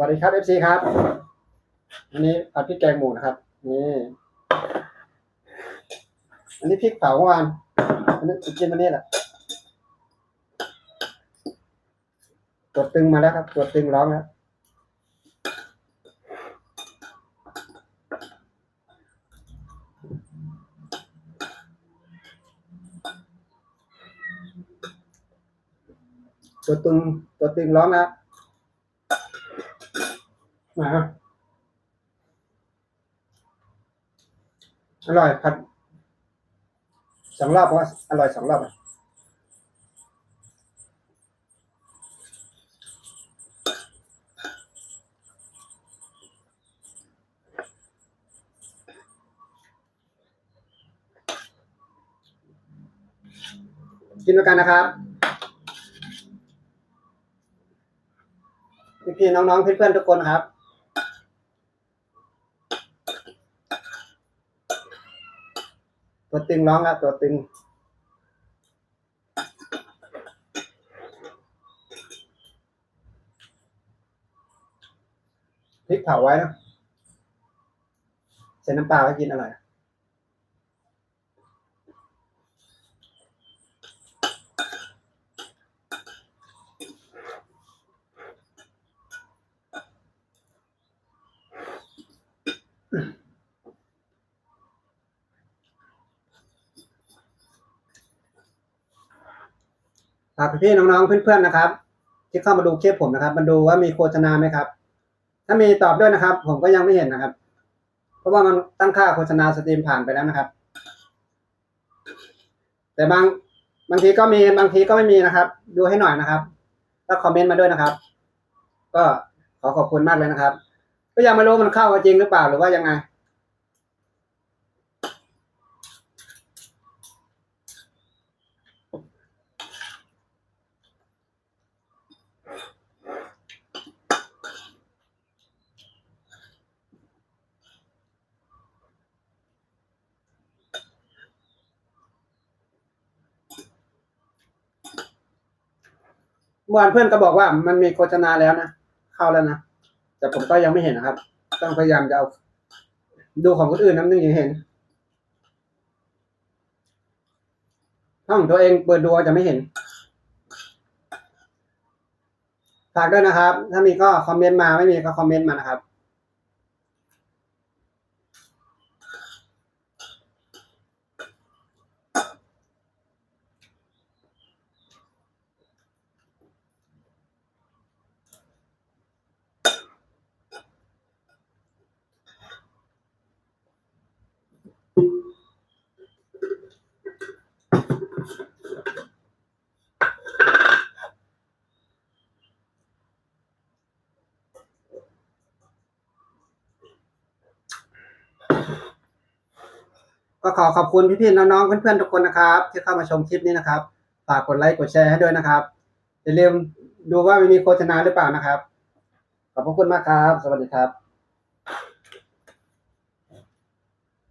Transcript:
วัสดีครับเอฟซีครับ อันนี้ผัดพริกแกงหมูนะครับ นี่ อันนี้พริกเผาเมื่อวาน อันนี้กินวันนี้แหละตัวตึงมาแล้วครับตัวตึงร้องแล้วตัวตึงตัวตึงร้องแล้ว มาอร่อยผัดสองรอบเพราะว่าอร่อยสองรอบอะกินด้วยกันนะครับ พี่ๆน้องๆเพื่อนๆทุกคนครับ ตัวตึงร้องครับตัวตึงพริกเผาไว้นะใส่น้ำปลาไว้กินอร่อย ฝากพี่ๆน้องๆเพื่อนๆนะครับ ที่เข้ามาดูคลิปผมนะครับ มาดูว่ามีโฆษณาไหมครับ ถ้ามีตอบด้วยนะครับ ผมก็ยังไม่เห็นนะครับ เพราะว่ามันตั้งค่าโฆษณาสตรีมผ่านไปแล้วนะครับ แต่บางบางทีก็มีบางทีก็ไม่มีนะครับ ดูให้หน่อยนะครับแล้วคอมเมนต์มาด้วยนะครับ ก็ขอขอบคุณมากเลยนะครับ ก็ยังไม่รู้มันเข้าจริงหรือเปล่าหรือว่ายังไง เมื่อวานเพื่อนก็บอกว่ามันมีโฆษณาแล้วนะเข้าแล้วนะแต่ผมก็ยังไม่เห็นนะครับ ต้องพยายามจะเอาดูของคนอื่นน้ำนึงยังเห็นถ้าของตัวเองเปิดดูจะไม่เห็นฝากด้วยนะครับ ถ้ามีก็คอมเมนต์มาไม่มีก็คอมเมนต์มานะครับ ก็ขอขอบคุณพี่ๆน้องๆเพื่อนๆทุกคนนะครับ ที่เข้ามาชมคลิปนี้นะครับฝากกดไลค์กดแชร์ให้ด้วยนะครับอย่าลืมดูว่ามีโฆษณาหรือเปล่านะครับ ขอบพระคุณมากครับ สวัสดีครับ